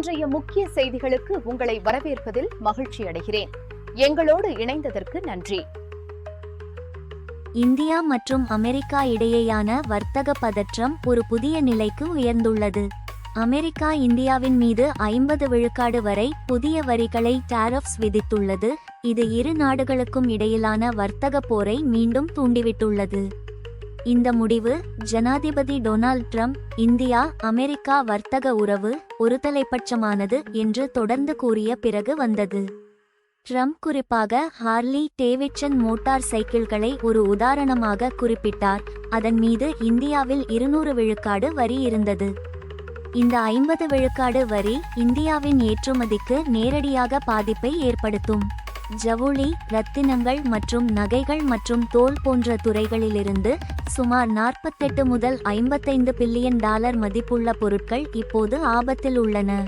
இன்றைய முக்கிய செய்திகளுக்கு உங்களை வரவேற்பதில் மகிழ்ச்சி அடைகிறேன். எங்களோடு இணைந்ததற்கு நன்றி. இந்தியா மற்றும் அமெரிக்கா இடையேயான வர்த்தக பதற்றம் ஒரு புதிய நிலைக்கு உயர்ந்துள்ளது. அமெரிக்கா இந்தியாவின் மீது ஐம்பது விழுக்காடு வரை புதிய வரிகளை டாரஃப்ஸ் விதித்துள்ளது. இது இரு நாடுகளுக்கும் இடையிலான வர்த்தக போரை மீண்டும் தூண்டிவிட்டுள்ளது. இந்த முடிவு ஜனாதிபதி டொனால்ட் ட்ரம்ப் இந்தியா அமெரிக்கா வர்த்தக உறவு ஒருதலைப்பட்சமானது என்று தொடர்ந்து கூறிய பிறகு வந்தது. ட்ரம்ப் குறிப்பாக ஹார்லி டேவிட்சன் மோட்டார் சைக்கிள்களை ஒரு உதாரணமாக குறிப்பிட்டார். அதன் மீது இந்தியாவில் இருநூறு விழுக்காடு வரி இருந்தது. இந்த ஐம்பது விழுக்காடு வரி இந்தியாவின் ஏற்றுமதிக்கு நேரடியாக பாதிப்பை ஏற்படுத்தும். ஜவுளி ரத்தினங்கள் மற்றும் நகைகள் மற்றும் தோல் போன்ற துறைகளிலிருந்து சுமார் நாற்பத்தெட்டு முதல் ஐம்பத்தைந்து பில்லியன் டாலர் மதிப்புள்ள பொருட்கள் இப்போது ஆபத்தில் உள்ளன.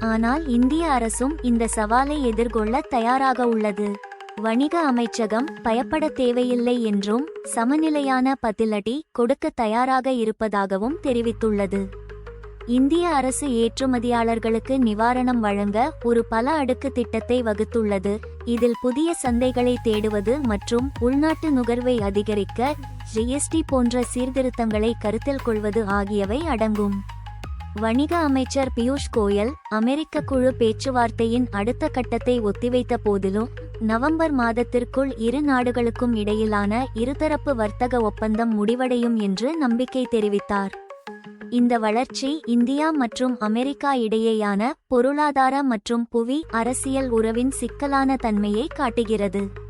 ஆனால் இந்திய அரசும் இந்த சவாலை எதிர்கொள்ள தயாராக உள்ளது. வணிக அமைச்சகம் பயப்பட தேவையில்லை என்றும் சமநிலையான பதிலடி கொடுக்க தயாராக இருப்பதாகவும் தெரிவித்துள்ளது. இந்திய அரசு ஏற்றுமதியாளர்களுக்கு நிவாரணம் வழங்க ஒரு பல அடுக்கு திட்டத்தை வகுத்துள்ளது. இதில் புதிய சந்தைகளை தேடுவது மற்றும் உள்நாட்டு நுகர்வை அதிகரிக்க ஜிஎஸ்டி போன்ற சீர்திருத்தங்களை கருத்தில் கொள்வது ஆகியவை அடங்கும். வணிக அமைச்சர் பியூஷ் கோயல் அமெரிக்க குழு பேச்சுவார்த்தையின் அடுத்த கட்டத்தை ஒத்திவைத்த போதிலும் நவம்பர் மாதத்திற்குள் இரு நாடுகளுக்கும் இடையிலான இருதரப்பு வர்த்தக ஒப்பந்தம் முடிவடையும் என்று நம்பிக்கை தெரிவித்தார். இந்த வளர்ச்சி இந்தியா மற்றும் அமெரிக்கா இடையேயான பொருளாதார மற்றும் புவி அரசியல் உறவின் சிக்கலான தன்மையை காட்டுகிறது.